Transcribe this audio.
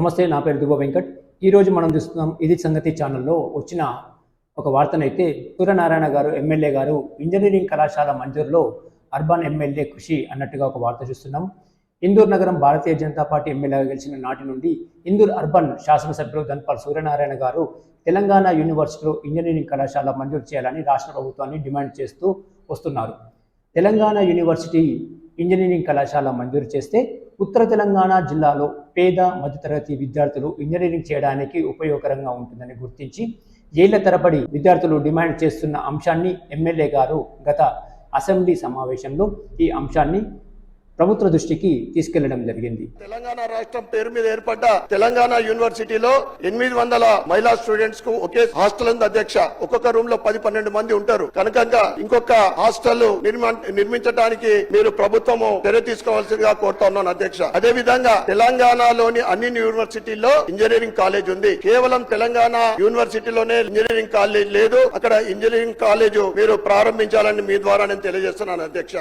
నమస్తే నా పేరు దుగో వెంకట్. ఈరోజు మనం చూస్తున్నాం ఇది సంగతి ఛానల్లో వచ్చిన ఒక వార్తనైతే సూర్యనారాయణ గారు ఎమ్మెల్యే గారు ఇంజనీరింగ్ కళాశాల మంజూరులో అర్బన్ ఎమ్మెల్యే కృషి అన్నట్టుగా ఒక వార్త చూస్తున్నాం. ఇందూర్ నగరం భారతీయ జనతా పార్టీ ఎమ్మెల్యేగా గెలిచిన నాటి నుండి ఇందూర్ అర్బన్ శాసనసభ్యులు ధన్పాల్ సూర్యనారాయణ గారు తెలంగాణ యూనివర్సిటీలో ఇంజనీరింగ్ కళాశాల మంజూరు చేయాలని రాష్ట్ర ప్రభుత్వాన్ని డిమాండ్ చేస్తూ వస్తున్నారు. తెలంగాణ యూనివర్సిటీ ఇంజనీరింగ్ కళాశాల మంజూరు చేస్తే ఉత్తర తెలంగాణ జిల్లాలో పేద మధ్యతరగతి విద్యార్థులు ఇంజనీరింగ్ చేయడానికి ఉపయోగకరంగా ఉంటుందని గుర్తించి ఏళ్ళ తరబడి విద్యార్థులు డిమాండ్ చేస్తున్న అంశాన్ని ఎమ్మెల్యే గారు గత అసెంబ్లీ సమావేశంలో ఈ అంశాన్ని ప్రభుత్వ దృష్టికి తీసుకెళ్ళడం జరిగింది. తెలంగాణ రాష్ట్రం పేరు మీద ఏర్పడ్డ తెలంగాణ యూనివర్సిటీలో ఎనిమిది వందల మహిళా స్టూడెంట్స్కు ఒకే హాస్టల్ ఉంది అధ్యక్ష. ఒక్కొక్క రూమ్లో పది పన్నెండు మంది ఉంటారు. కనుక ఇంకొక హాస్టల్ నిర్మా- నిర్మించడానికి మీరు ప్రభుత్వము చర్య తీసుకోవాల్సిందిగా కోరుతా ఉన్నాను అధ్యక్ష. అదే విధంగా తెలంగాణలోని అన్ని యూనివర్సిటీల్లో ఇంజనీరింగ్ కాలేజ్ ఉంది. కేవలం తెలంగాణ యూనివర్సిటీలోనే ఇంజనీరింగ్ కాలేజ్ లేదు. అక్కడ ఇంజనీరింగ్ కాలేజ్ మీరు ప్రారంభించాలని మీ ద్వారా నేను తెలియజేస్తున్నాను అధ్యక్ష.